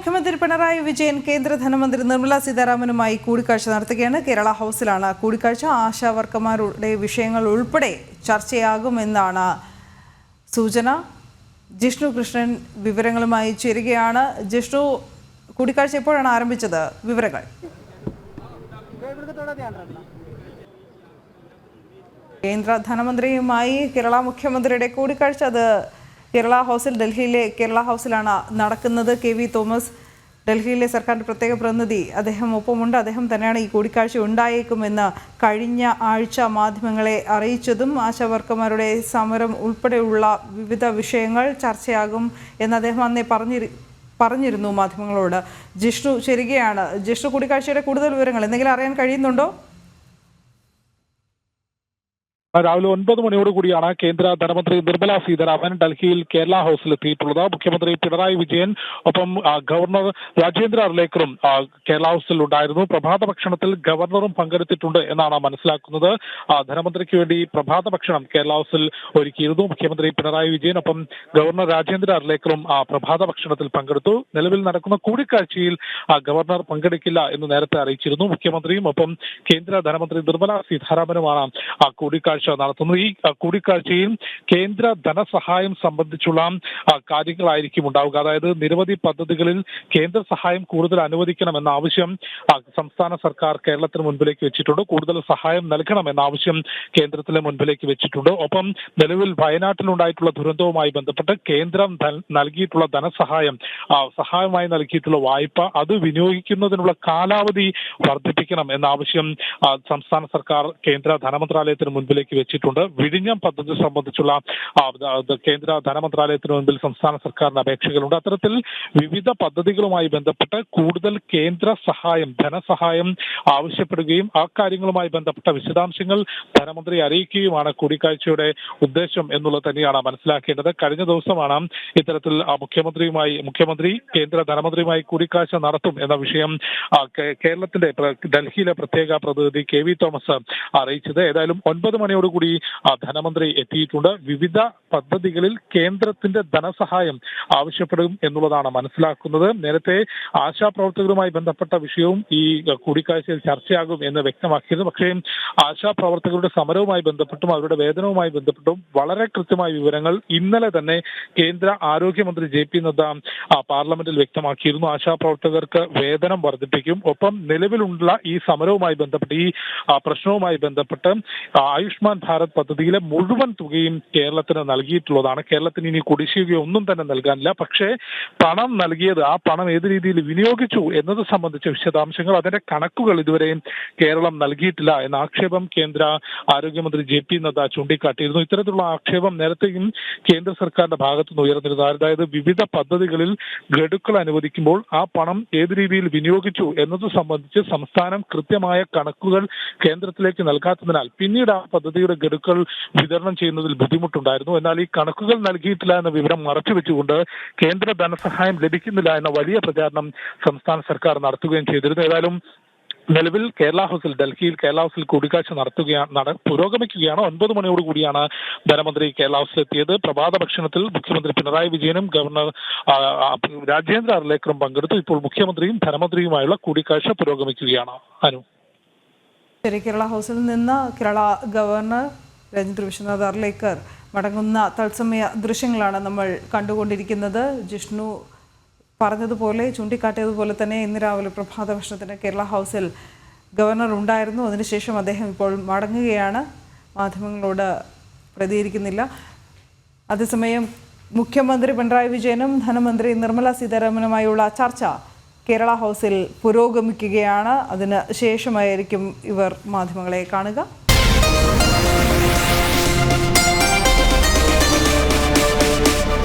മുഖ്യമന്ത്രി പിണറായി വിജയൻ കേന്ദ്ര ധനമന്ത്രി നിർമ്മല സീതാരാമനുമായി കൂടിക്കാഴ്ച നടത്തുകയാണ്. കേരള ഹൗസിലാണ് കൂടിക്കാഴ്ച. ആശാവർക്കർമാരുടെ വിഷയങ്ങൾ ഉൾപ്പെടെ ചർച്ചയാകുമെന്നാണ് സൂചന. ജിഷ്ണു കൃഷ്ണൻ വിവരങ്ങളുമായി ചേരുകയാണ്. ജിഷ്ണു കൂടിക്കാഴ്ച എപ്പോഴാണ് ആരംഭിച്ചത്? വിവരങ്ങൾ. കേന്ദ്ര ധനമന്ത്രിയുമായി കേരള മുഖ്യമന്ത്രിയുടെ കൂടിക്കാഴ്ച. അത് കേരള ഹൗസിൽ ഡൽഹിയിലെ കേരള ഹൗസിലാണ് നടക്കുന്നത് കെ വി തോമസ്. ഡൽഹിയിലെ സർക്കാരിന്റെ പ്രത്യേക പ്രതിനിധി അദ്ദേഹം ഒപ്പമുണ്ട്. അദ്ദേഹം തന്നെയാണ് ഈ കൂടിക്കാഴ്ച ഉണ്ടായേക്കുമെന്ന് കഴിഞ്ഞ ആഴ്ച മാധ്യമങ്ങളെ അറിയിച്ചതും ആശാവർക്കർമാരുടെ സമരം ഉൾപ്പെടെയുള്ള വിവിധ വിഷയങ്ങൾ ചർച്ചയാകും എന്ന് അദ്ദേഹം അന്നേ പറഞ്ഞിരി പറഞ്ഞിരുന്നു മാധ്യമങ്ങളോട്. ജിഷ്ണു ശരികയാണ് ജിഷ്ണു കൂടിക്കാഴ്ചയുടെ കൂടുതൽ വിവരങ്ങൾ എന്തെങ്കിലും അറിയാൻ കഴിയുന്നുണ്ടോ? രാവിലെ ഒൻപത് മണിയോട് കൂടിയാണ് കേന്ദ്ര ധനമന്ത്രി നിർമ്മല സീതാരാമൻ ഡൽഹിയിൽ കേരള ഹൗസിൽ എത്തിയിട്ടുള്ളത് മുഖ്യമന്ത്രി പിണറായി വിജയൻ ഒപ്പം ഗവർണർ രാജേന്ദ്ര അർലേക്കറും കേരള ഹൗസിൽ ഉണ്ടായിരുന്നു പ്രഭാത ഭക്ഷണത്തിൽ ഗവർണറും പങ്കെടുത്തിട്ടുണ്ട് എന്നാണ് മനസ്സിലാക്കുന്നത്. ധനമന്ത്രിക്ക് വേണ്ടി പ്രഭാത ഭക്ഷണം കേരള ഹൗസിൽ ഒരുക്കിയിരുന്നു. മുഖ്യമന്ത്രി പിണറായി വിജയൻ ഒപ്പം ഗവർണർ രാജേന്ദ്ര അർലേക്കറും പ്രഭാത ഭക്ഷണത്തിൽ പങ്കെടുത്തു. നിലവിൽ നടക്കുന്ന കൂടിക്കാഴ്ചയിൽ ഗവർണർ പങ്കെടുക്കില്ല എന്ന് നേരത്തെ അറിയിച്ചിരുന്നു. മുഖ്യമന്ത്രിയും ഒപ്പം കേന്ദ്ര ധനമന്ത്രി നിർമ്മല സീതാരാമനുമാണ് ആ കൂടിക്കാഴ്ച നടത്തുന്നത് ഈ കൂടിക്കാഴ്ചയിൽ കേന്ദ്ര ധനസഹായം സംബന്ധിച്ചുള്ള കാര്യങ്ങളായിരിക്കും ഉണ്ടാവുക. അതായത് നിരവധി പദ്ധതികളിൽ കേന്ദ്ര സഹായം കൂടുതൽ അനുവദിക്കണമെന്ന ആവശ്യം സംസ്ഥാന സർക്കാർ കേരളത്തിന് മുൻപിലേക്ക് വെച്ചിട്ടുണ്ട്. കൂടുതൽ സഹായം നൽകണമെന്ന ആവശ്യം കേന്ദ്രത്തിന് മുൻപിലേക്ക് വെച്ചിട്ടുണ്ട്. ഒപ്പം നിലവിൽ വയനാട്ടിലുണ്ടായിട്ടുള്ള ദുരന്തവുമായി ബന്ധപ്പെട്ട് കേന്ദ്രം നൽകിയിട്ടുള്ള ധനസഹായം സഹായമായി നൽകിയിട്ടുള്ള വായ്പ അത് വിനിയോഗിക്കുന്നതിനുള്ള കാലാവധി വർദ്ധിപ്പിക്കണം എന്ന ആവശ്യം സംസ്ഥാന സർക്കാർ കേന്ദ്ര ധനമന്ത്രാലയത്തിന് മുൻപിലേക്ക് വെച്ചിട്ടുണ്ട് വിഴിഞ്ഞം പദ്ധതി സംബന്ധിച്ചുള്ള കേന്ദ്ര ധനമന്ത്രാലയത്തിന് മുമ്പിൽ സംസ്ഥാന സർക്കാരിന് അപേക്ഷകളുണ്ട്. അത്തരത്തിൽ വിവിധ പദ്ധതികളുമായി ബന്ധപ്പെട്ട് കൂടുതൽ കേന്ദ്ര സഹായം ധനസഹായം ആവശ്യപ്പെടുകയും ആ കാര്യങ്ങളുമായി ബന്ധപ്പെട്ട വിശദാംശങ്ങൾ ധനമന്ത്രി അറിയിക്കുകയുമാണ് കൂടിക്കാഴ്ചയുടെ ഉദ്ദേശം എന്നുള്ളത് തന്നെയാണ് മനസ്സിലാക്കേണ്ടത്. കഴിഞ്ഞ ദിവസമാണ് ഇത്തരത്തിൽ മുഖ്യമന്ത്രിയുമായി മുഖ്യമന്ത്രി കേന്ദ്ര ധനമന്ത്രിയുമായി കൂടിക്കാഴ്ച നടത്തും എന്ന വിഷയം കേരളത്തിന്റെ ഡൽഹിയിലെ പ്രത്യേക പ്രതിനിധി കെ വി തോമസ് അറിയിച്ചത്. ഏതായാലും ഒൻപത് മണിയോടുകൂടി ആ, ധനമന്ത്രി എത്തിയിട്ടുണ്ട്. വിവിധ പദ്ധതികളിൽ കേന്ദ്രത്തിന്റെ ധനസഹായം ആവശ്യപ്പെടും എന്നുള്ളതാണ് മനസ്സിലാക്കുന്നത്. നേരത്തെ ആശാപ്രവർത്തകരുമായി ബന്ധപ്പെട്ട വിഷയവും ഈ കൂടിക്കാഴ്ചയിൽ ചർച്ചയാകും എന്ന് വ്യക്തമാക്കിയിരുന്നു. പക്ഷേ ആശാപ്രവർത്തകരുടെ സമരവുമായി ബന്ധപ്പെട്ടും അവരുടെ വേതനവുമായി ബന്ധപ്പെട്ടും വളരെ കൃത്യമായ വിവരങ്ങൾ ഇന്നലെ തന്നെ കേന്ദ്ര ആരോഗ്യമന്ത്രി ജെ പി നദ്ദ പാർലമെന്റിൽ വ്യക്തമാക്കിയിരുന്നു. ആശാപ്രവർത്തകർക്ക് വേതനം വർദ്ധിപ്പിക്കും. ഒപ്പം നിലവിലുള്ള ഈ സമരവുമായി ബന്ധപ്പെട്ട് ഈ പ്രശ്നവുമായി ബന്ധപ്പെട്ട് ആ, ആയുഷ്മാൻ ഭാരത് പദ്ധതിയിലെ മുഴുവൻ തുകയും കേരളത്തിന് നൽകിയിട്ടുള്ളതാണ്. കേരളത്തിന് ഇനി കുടിശ്ശികയോ ഒന്നും തന്നെ നൽകാനില്ല. പക്ഷേ പണം നൽകിയത് ആ പണം ഏത് രീതിയിൽ വിനിയോഗിച്ചു എന്നത് സംബന്ധിച്ച വിശദാംശങ്ങൾ അതിന്റെ കണക്കുകൾ ഇതുവരെയും കേരളം നൽകിയിട്ടില്ല എന്ന ആക്ഷേപം കേന്ദ്ര ആരോഗ്യമന്ത്രി ജെ പി നദ്ദ ചൂണ്ടിക്കാട്ടിയിരുന്നു. ഇത്തരത്തിലുള്ള ആക്ഷേപം നേരത്തെയും കേന്ദ്ര സർക്കാരിന്റെ ഭാഗത്തുനിന്ന് ഉയർന്നിരുന്നു. അതായത് വിവിധ പദ്ധതികളിൽ ഗഡുക്കൾ അനുവദിക്കുമ്പോൾ ആ പണം ഏത് രീതിയിൽ വിനിയോഗിച്ചു എന്നത് സംബന്ധിച്ച് സംസ്ഥാനം കൃത്യമായ കണക്കുകൾ കേന്ദ്രത്തിലേക്ക് നൽകാത്തതിനാൽ പിന്നീട് ആ പദ്ധതിയുടെ ഗഡുക്കൾ വിതരണം ചെയ്യുന്നതിൽ ബുദ്ധിമുട്ടുണ്ടായിരുന്നു. എന്നാൽ ഈ കണക്കുകൾ നൽകിയിട്ടില്ല എന്ന വിവരം മറച്ചുവെച്ചുകൊണ്ട് കേന്ദ്ര ധനസഹായം ലഭിക്കുന്നില്ല എന്ന വലിയ പ്രചാരണം സംസ്ഥാന സർക്കാർ നടത്തുകയും ചെയ്തിരുന്നു. ഏതായാലും നിലവിൽ കേരള ഹൗസിൽ ഡൽഹിയിൽ കേരള ഹൗസിൽ കൂടിക്കാഴ്ച നടത്തുകയാണ് നട പുരോഗമിക്കുകയാണ്. ഒൻപത് മണിയോട് കൂടിയാണ് ധനമന്ത്രി കേരള ഹൗസിൽ എത്തിയത്. പ്രഭാത ഭക്ഷണത്തിൽ മുഖ്യമന്ത്രി പിണറായി വിജയനും ഗവർണർ രാജേന്ദ്ര അർലേക്കറും പങ്കെടുത്തു. ഇപ്പോൾ മുഖ്യമന്ത്രിയും ധനമന്ത്രിയുമായുള്ള കൂടിക്കാഴ്ച പുരോഗമിക്കുകയാണ്. അനു ശരി കേരള ഹൗസിൽ നിന്ന് കേരള ഗവർണർ രഞ്ജിത് വിശ്വനാഥ് അർലേക്കർ മടങ്ങുന്ന തത്സമയ ദൃശ്യങ്ങളാണ് നമ്മൾ കണ്ടുകൊണ്ടിരിക്കുന്നത്. ജിഷ്ണു പറഞ്ഞതുപോലെ ചൂണ്ടിക്കാട്ടിയതുപോലെ തന്നെ ഇന്ന് രാവിലെ പ്രഭാത ഭക്ഷണത്തിന് കേരള ഹൗസിൽ ഗവർണർ ഉണ്ടായിരുന്നു. അതിനുശേഷം അദ്ദേഹം ഇപ്പോൾ മടങ്ങുകയാണ്. മാധ്യമങ്ങളോട് പ്രതികരിക്കുന്നില്ല. അതേസമയം മുഖ്യമന്ത്രി പിണറായി വിജയനും ധനമന്ത്രി നിർമ്മല സീതാരാമനുമായുള്ള ചർച്ച കേരള ഹൗസിൽ പുരോഗമിക്കുകയാണ്. അതിന് ശേഷമായിരിക്കും ഇവർ മാധ്യമങ്ങളെ കാണുക.